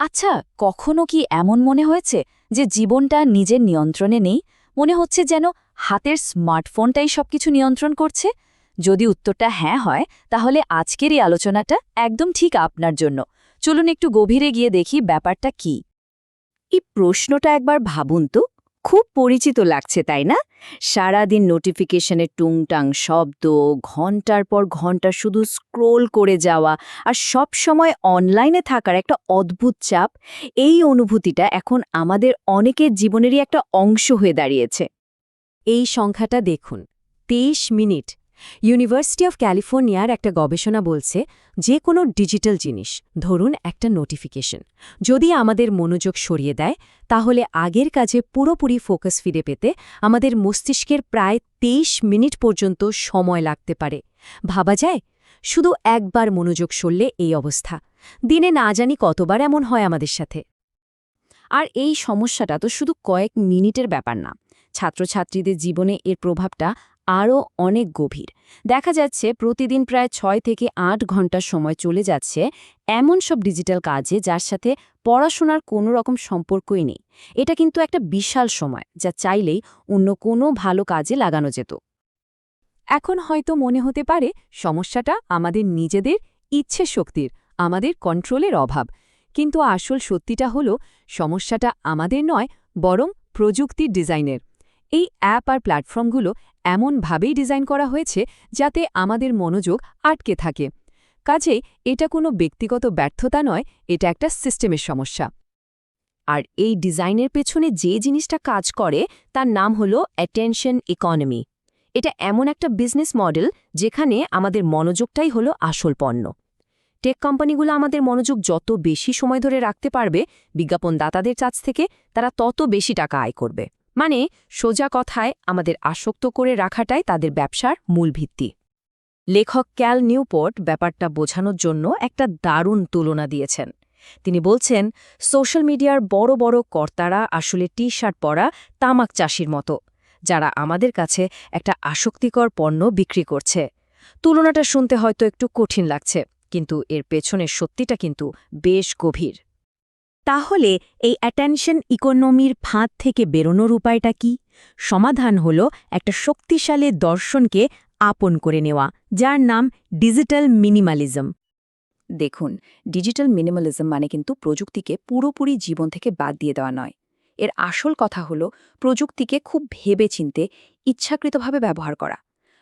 আচ্ছা কখনো কি এমন মনে হয়েছে যে জীবনটা নিজের নিয়ন্ত্রণে নেই? মনে হচ্ছে যেন হাতের স্মার্টফোনটাই সবকিছু নিয়ন্ত্রণ করছে? যদি উত্তরটা হ্যাঁ হয়, তাহলে আজকের এই আলোচনাটা একদম ঠিক আপনার জন্য। চলুন একটু গভীরে গিয়ে দেখি ব্যাপারটা কি। এই প্রশ্নটা একবার ভাবুন তো। খুব পরিচিত লাগছে, তাই না? সারাদিন নোটিফিকেশনের টুংটাং শব্দ, ঘণ্টার পর ঘণ্টা শুধু স্ক্রোল করে যাওয়া আর সব সময় অনলাইনে থাকার একটা অদ্ভুত চাপ, এই অনুভূতিটা এখন আমাদের অনেকের জীবনেরই একটা অংশ হয়ে দাঁড়িয়েছে। এই সংখ্যাটা দেখুন, তেইশ মিনিট। ইউনিভার্সিটি অফ ক্যালিফোর্নিয়ার একটা গবেষণা বলছে যে কোনো ডিজিটাল জিনিস, ধরুন একটা নোটিফিকেশন যদি আমাদের মনোযোগ সরিয়ে দেয়, তাহলে আগের কাজে পুরোপুরি ফোকাস ফিরে পেতে আমাদের মস্তিষ্কের প্রায় তেইশ মিনিট পর্যন্ত সময় লাগতে পারে। ভাবা যায়? শুধু একবার মনোযোগ সরলে এই অবস্থা। দিনে না জানি কতবার এমন হয় আমাদের সাথে। আর এই সমস্যাটা তো শুধু কয়েক মিনিটের ব্যাপার না। ছাত্রছাত্রীদের জীবনে এর প্রভাবটা আরও অনেক গভীর। দেখা যাচ্ছে প্রতিদিন প্রায় ছয় থেকে আট ঘণ্টা সময় চলে যাচ্ছে এমন সব ডিজিটাল কাজে যার সাথে পড়াশোনার কোনো রকম সম্পর্কই নেই। এটা কিন্তু একটা বিশাল সময় যা চাইলেই অন্য কোনো ভালো কাজে লাগানো যেত। এখন হয়তো মনে হতে পারে সমস্যাটা আমাদের নিজেদের ইচ্ছে শক্তির, আমাদের কন্ট্রোলের অভাব। কিন্তু আসল সত্যিটা হল, সমস্যাটা আমাদের নয়, বরং প্রযুক্তির ডিজাইনের। এই অ্যাপ আর প্ল্যাটফর্মগুলো এমনভাবেই ডিজাইন করা হয়েছে যাতে আমাদের মনোযোগ আটকে থাকে। কাজে এটা কোনো ব্যক্তিগত ব্যর্থতা নয়, এটা একটা সিস্টেমের সমস্যা। আর এই ডিজাইনের পেছনে যে জিনিসটা কাজ করে, তার নাম হলো অ্যাটেনশন ইকোনমি। এটা এমন একটা বিজনেস মডেল যেখানে আমাদের মনোযোগটাই হলো আসল পণ্য। টেক কোম্পানিগুলো আমাদের মনোযোগ যত বেশি সময় ধরে রাখতে পারবে, বিজ্ঞাপনদাতাদের কাছ থেকে তারা তত বেশি টাকা আয় করবে। মানে সোজা কথায় আমাদের আসক্ত করে রাখাটাই তাদের ব্যবসার মূল ভিত্তি। লেখক ক্যাল নিউপোর্ট ব্যাপারটা বোঝানোর জন্য একটা দারুণ তুলনা দিয়েছেন। তিনি বলছেন, সোশ্যাল মিডিয়ার বড় বড় কর্তারা আসলে টি শার্ট পরা তামাক চাষির মতো, যারা আমাদের কাছে একটা আসক্তিকর পণ্য বিক্রি করছে। তুলনাটা শুনতে হয়তো একটু কঠিন লাগছে, কিন্তু এর পেছনের সত্যিটা কিন্তু বেশ গভীর। তাহলে এই অ্যাটেনশন ইকোনমির ফাঁদ থেকে বেরোনোর উপায়টা কি? সমাধান হল একটা শক্তিশালী দর্শনকে আপন করে নেওয়া, যার নাম ডিজিটাল মিনিমালিজম দেখুন ডিজিটাল মিনিমালিজম মানে কিন্তু প্রযুক্তিকে পুরোপুরি জীবন থেকে বাদ দিয়ে দেওয়া নয়। এর আসল কথা হলো প্রযুক্তিকে খুব ভেবে চিনতে ইচ্ছাকৃতভাবে ব্যবহার করা।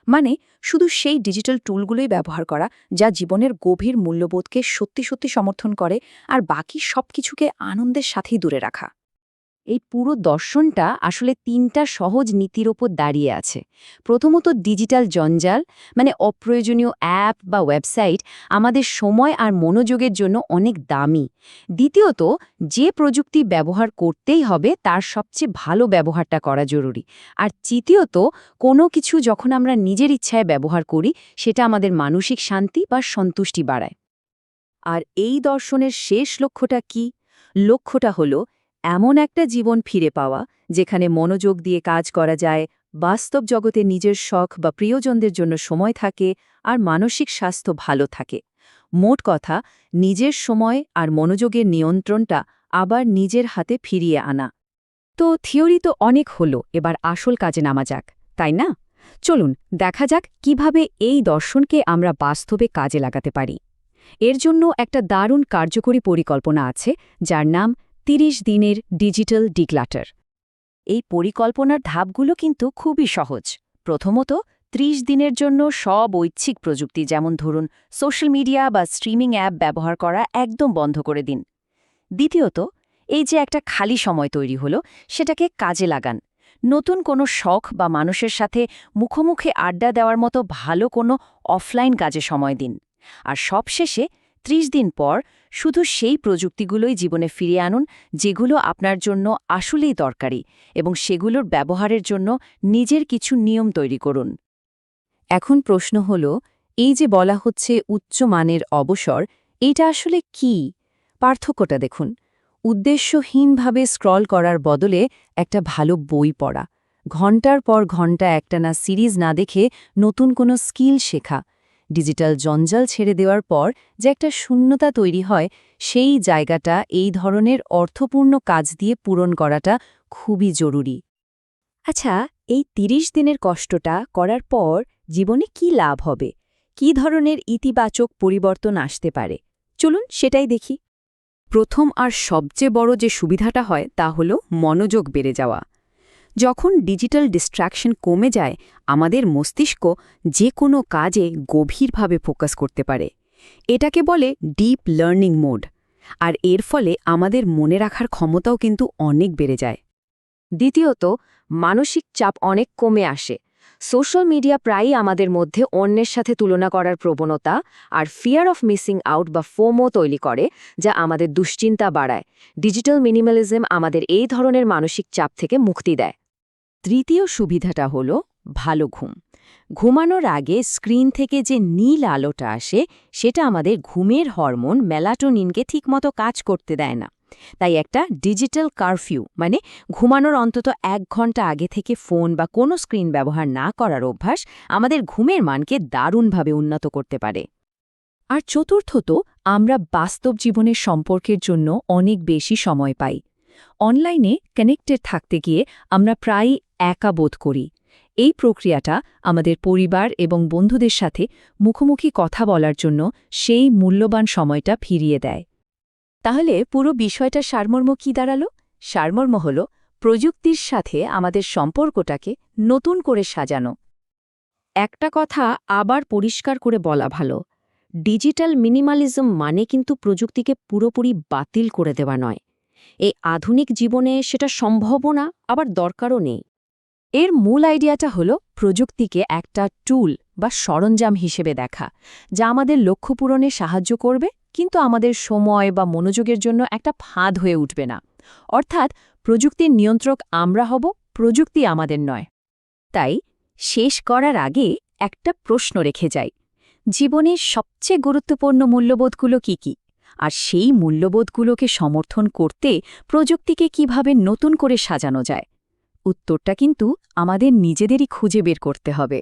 মানে শুধু সেই ডিজিটাল টুলগুলোই ব্যবহার করা যা জীবনের গভীর মূল্যবোধকে সত্যি সত্যি সমর্থন করে আর বাকি সব কিছুকে আনন্দের সাথেই দূরে রাখা। এই পুরো দর্শনটা আসলে তিনটা সহজ নীতির ওপর দাঁড়িয়ে আছে। প্রথমত ডিজিটাল জঞ্জাল মানে অপ্রয়োজনীয় অ্যাপ বা ওয়েবসাইট আমাদের সময় আর মনোযোগের জন্য অনেক দামি। দ্বিতীয়ত, যে প্রযুক্তি ব্যবহার করতেই হবে তার সবচেয়ে ভালো ব্যবহারটা করা জরুরি। আর তৃতীয়ত, কোনো কিছু যখন আমরা নিজের ইচ্ছায় ব্যবহার করি, সেটা আমাদের মানসিক শান্তি বা সন্তুষ্টি বাড়ায়। আর এই দর্শনের শেষ লক্ষ্যটা কি? লক্ষ্যটা হলো এমন একটা জীবন ফিরে পাওয়া, যেখানে মনোযোগ দিয়ে কাজ করা যায়, বাস্তব জগতে নিজের শখ বা প্রিয়জনদের জন্য সময় থাকে, আর মানসিক স্বাস্থ্য ভালো থাকে। মোট কথা, নিজের সময় আর মনোযোগের নিয়ন্ত্রণটা আবার নিজের হাতে ফিরিয়ে আনা। তো থিওরি তো অনেক হলো, এবার আসল কাজে নামা যাক, তাই না? চলুন, দেখা যাক কীভাবে এই দর্শনকে আমরা বাস্তবে কাজে লাগাতে পারি। এর জন্য একটা দারুণ কার্যকরী পরিকল্পনা আছে, যার নাম ৩০ দিনের ডিজিটাল ডিক্লাটার। এই পরিকল্পনার ধাপগুলো কিন্তু খুবই সহজ। প্রথমত ৩০ দিনের জন্য সব ঐচ্ছিক প্রযুক্তি, যেমন ধরুন সোশ্যাল মিডিয়া বা স্ট্রিমিং অ্যাপ ব্যবহার করা একদম বন্ধ করে দিন। দ্বিতীয়ত, এই যে একটা খালি সময় তৈরি হলো, সেটাকে কাজে লাগান। নতুন কোনো শখ বা মানুষের সাথে মুখোমুখি আড্ডা দেওয়ার মতো ভালো কোনো অফলাইন কাজে সময় দিন। আর সবশেষে ৩০ দিন পর শুধু সেই প্রযুক্তিগুলোই জীবনে ফিরিয়ে আনুন, যেগুলো আপনার জন্য আসলেই দরকারি এবং সেগুলোর ব্যবহারের জন্য নিজের কিছু নিয়ম তৈরি করুন। এখন প্রশ্ন হল, এই যে বলা হচ্ছে উচ্চমানের অবসর, এটা আসলে কি? পার্থক্যটা দেখুন, উদ্দেশ্যহীনভাবে স্ক্রল করার বদলে একটা ভালো বই পড়া, ঘণ্টার পর ঘণ্টা একটানা সিরিজ না দেখে নতুন কোনো স্কিল শেখা ডিজিটাল জঞ্জাল ছেড়ে দেওয়ার পর যে একটা শূন্যতা তৈরি হয়, সেই জায়গাটা এই ধরনের অর্থপূর্ণ কাজ দিয়ে পূরণ করাটা খুবই জরুরি। আচ্ছা এই ৩০ দিনের কষ্টটা করার পর জীবনে কি লাভ হবে? কি ধরনের ইতিবাচক পরিবর্তন আসতে পারে? চলুন সেটাই দেখি। প্রথম আর সবচেয়ে বড় যে সুবিধাটা হয়, তা হল মনোযোগ বেড়ে যাওয়া। যখন ডিজিটাল ডিস্ট্র্যাকশন কমে যায়, আমাদের মস্তিষ্ক যে কোনো কাজে গভীরভাবে ফোকাস করতে পারে। এটাকে বলে ডিপ লার্নিং মোড। আর এর ফলে আমাদের মনে রাখার ক্ষমতাও কিন্তু অনেক বেড়ে যায়। দ্বিতীয়ত, মানসিক চাপ অনেক কমে আসে। সোশ্যাল মিডিয়া প্রায়ই আমাদের মধ্যে অন্যের সাথে তুলনা করার প্রবণতা আর ফিয়ার অফ মিসিং আউট বা ফোমো তৈরি করে, যা আমাদের দুশ্চিন্তা বাড়ায়। ডিজিটাল মিনিমালিজম আমাদের এই ধরনের মানসিক চাপ থেকে মুক্তি দেয়। তৃতীয় সুবিধাটা হল ভালো ঘুম। ঘুমানোর আগে স্ক্রিন থেকে যে নীল আলোটা আসে, সেটা আমাদের ঘুমের হরমোন মেলাটোনিনকে ঠিকমতো কাজ করতে দেয় না। তাই একটা ডিজিটাল কারফিউ মানে ঘুমানোর অন্তত এক ঘণ্টা আগে থেকে ফোন বা কোনো স্ক্রিন ব্যবহার না করার অভ্যাস আমাদের ঘুমের মানকে দারুণভাবে উন্নত করতে পারে। আর চতুর্থত, আমরা বাস্তব জীবনের সম্পর্কের জন্য অনেক বেশি সময় পাই। অনলাইনে কানেক্টেড থাকতে গিয়ে আমরা প্রায়ই একা বোধ করি। এই প্রক্রিয়াটা আমাদের পরিবার এবং বন্ধুদের সাথে মুখোমুখি কথা বলার জন্য সেই মূল্যবান সময়টা ফিরিয়ে দেয়। তাহলে পুরো বিষয়টা সারমর্ম কি দাঁড়াল? সারমর্ম হল প্রযুক্তির সাথে আমাদের সম্পর্কটাকে নতুন করে সাজানো। একটা কথা আবার পরিষ্কার করে বলা ভালো, ডিজিটাল মিনিমালিজম মানে কিন্তু প্রযুক্তিকে পুরোপুরি বাতিল করে দেওয়া নয়। এই আধুনিক জীবনে সেটা সম্ভবও না, আবার দরকারও নেই। এর মূল আইডিয়াটা হল প্রযুক্তিকে একটা টুল বা সরঞ্জাম হিসেবে দেখা, যা আমাদের লক্ষ্য পূরণে সাহায্য করবে, কিন্তু আমাদের সময় বা মনোযোগের জন্য একটা ফাঁদ হয়ে উঠবে না। অর্থাৎ, প্রযুক্তির নিয়ন্ত্রক আমরা হব, প্রযুক্তি আমাদের নয়। তাই, শেষ করার আগে একটা প্রশ্ন রেখে যাই। জীবনের সবচেয়ে গুরুত্বপূর্ণ মূল্যবোধগুলো কি কি? আর সেই মূল্যবোধগুলোকে সমর্থন করতে প্রযুক্তিকে কীভাবে নতুন করে সাজানো যায়? উত্তরটা কিন্তু আমাদের নিজেদেরই খুঁজে বের করতে হবে।